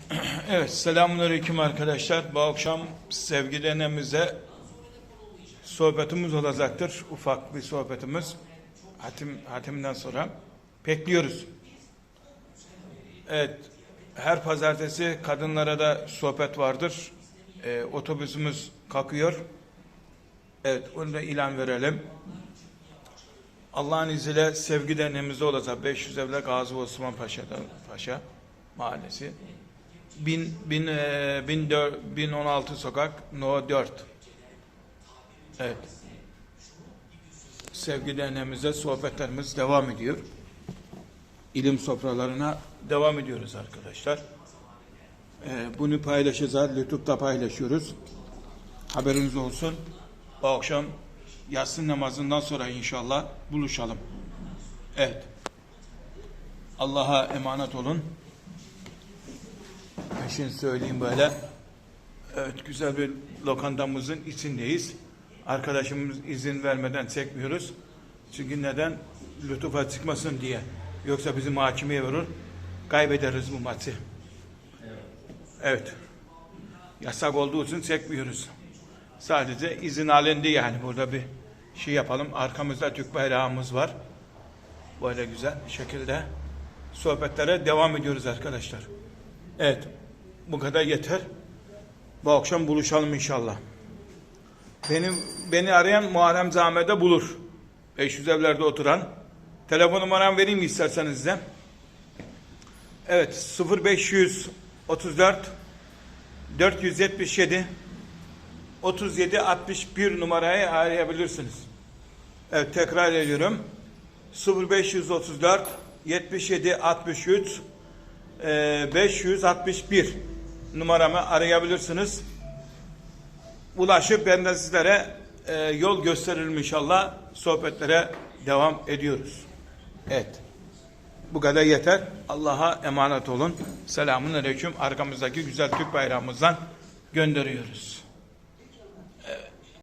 Evet, selamünaleyküm arkadaşlar. Bu akşam sevgili nenemize sohbetimiz olacaktır. Ufak bir sohbetimiz. Hatim, hatimden sonra bekliyoruz. Evet, her pazartesi kadınlara da sohbet vardır. Ee, otobüsümüz kalkıyor. Evet, onu da ilan verelim. Allah'ın izniyle sevgi derneğimizde olacak. 500 evle Gazi Osman Paşa'da, Paşa Mahallesi. 1000, 1000, e, 1004 1016 sokak No 4. Evet. Sevgi derneğimizde sohbetlerimiz devam ediyor. İlim sofralarına devam ediyoruz arkadaşlar. Ee, bunu paylaşacağız. YouTube'da paylaşıyoruz. Haberiniz olsun. Bu akşam yatsı namazından sonra inşallah buluşalım. Evet. Allah'a emanet olun. Peşin söyleyeyim böyle. Evet güzel bir lokantamızın içindeyiz. Arkadaşımız izin vermeden çekmiyoruz. Çünkü neden? Lütufa çıkmasın diye. Yoksa bizi mahkemeye verir. Kaybederiz bu maçı. Evet. Yasak olduğu için çekmiyoruz. Sadece izin halinde yani burada bir şey yapalım. Arkamızda Türk bayrağımız var. Böyle güzel şekilde sohbetlere devam ediyoruz arkadaşlar. Evet. Bu kadar yeter. Bu akşam buluşalım inşallah. Benim beni arayan Muharrem Zahmet'e bulur. 500 evlerde oturan. Telefon numaramı vereyim mi isterseniz size. Evet 0534 477 37 61 numarayı arayabilirsiniz. Evet tekrar ediyorum. 0534 77 63 e, 561 numaramı arayabilirsiniz. Ulaşıp ben de sizlere e, yol gösteririm inşallah. Sohbetlere devam ediyoruz. Evet. Bu kadar yeter. Allah'a emanet olun. Selamun aleyküm. Arkamızdaki güzel Türk bayrağımızdan gönderiyoruz.